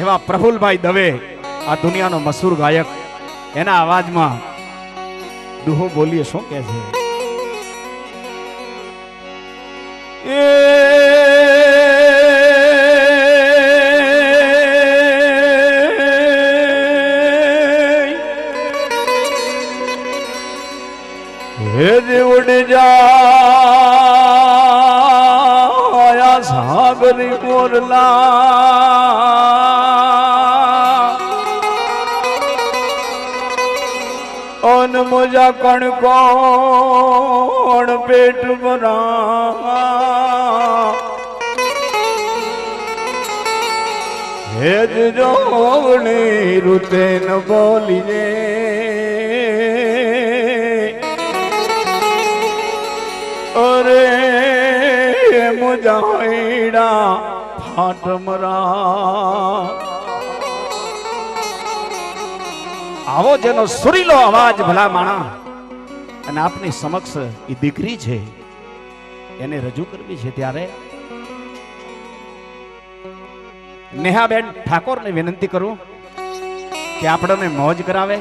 એવા પ્રફુલભાઈ દવે આ દુનિયાનો મશહૂર ગાયક. એના અવાજમાં દુહો બોલીએ શું કે છે? હેદ ઉડ જાયા સાગરી કોરલા અન મોજા કણ કોણ પેટ ભરા. હેજ જોવણી રૂતે ન બોલીએ અરે મુજાઈડા ફાટમરા આવો જેનો સુરીલો અવાજ ભલા માણા. અને આપની સમક્ષ એ દીકરી છે, એને રજૂ કરવી છે ત્યારે. નેહાબેન ઠાકોરને વિનંતી કરું કે આપણને મોજ કરાવે.